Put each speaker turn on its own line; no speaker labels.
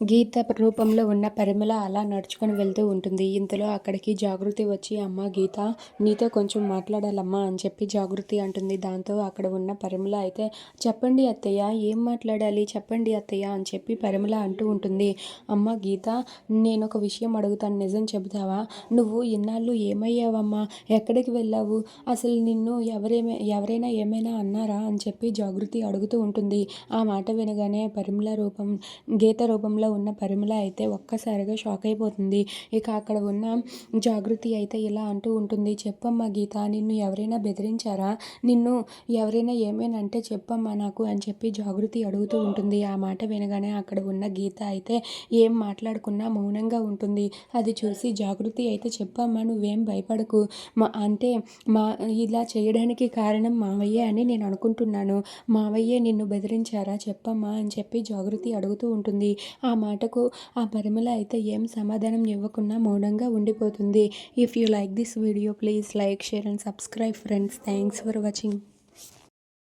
గీత రూపంలో ఉన్న పరిమళ అలా నడుచుకొని వెళ్తూ ఉంటుంది. ఇంతలో అక్కడికి జాగృతి వచ్చి అమ్మ గీత నీతో కొంచెం మాట్లాడాలమ్మా అని చెప్పి జాగృతి అంటుంది. దాంతో అక్కడ ఉన్న పరిమళ అయితే చెప్పండి అత్తయ్య ఏం మాట్లాడాలి? చెప్పండి అత్తయ్య అని చెప్పి పరిమళ అంటూ ఉంటుంది. అమ్మ గీత నేను ఒక విషయం అడుగుతాను. నిజం చెబుతావా? నువ్వు ఇన్నాళ్ళు ఏమయ్యావమ్మా? ఎక్కడికి వెళ్ళావు? అసలు నిన్ను ఎవరేమే ఎవరైనా ఏమైనా అన్నారా? అని చెప్పి జాగృతి అడుగుతూ ఉంటుంది. ఆ మాట వినగానే పరిమళ రూపం గీత రూపంలో ఉన్న పరిమళ అయితే ఒక్కసారిగా షాక్ అయిపోతుంది. ఇక అక్కడ ఉన్న జాగృతి అయితే ఇలా అంటూ ఉంటుంది. చెప్పమ్మా గీత నిన్ను ఎవరైనా బెదిరించారా? నిన్ను ఎవరైనా ఏమైనా అంటే చెప్పమ్మా నాకు అని చెప్పి జాగృతి అడుగుతూ ఉంటుంది. ఆ మాట వినగానే అక్కడ ఉన్న గీత అయితే ఏం మాట్లాడుకున్నా మౌనంగా ఉంటుంది. అది చూసి జాగృతి అయితే చెప్పమ్మా నువ్వేం భయపడకు. మా అంటే మా ఇలా చేయడానికి కారణం మావయ్య అని నేను అనుకుంటున్నాను. మావయ్యే నిన్ను బెదిరించారా? చెప్పమ్మా అని చెప్పి జాగృతి అడుగుతూ ఉంటుంది. ఆ మాటకు ఆ పరిమళ అయితే ఏం సమాధానం ఇవ్వకుండా మౌనంగా ఉండిపోతుంది. If you like this video please like share and subscribe friends thanks for watching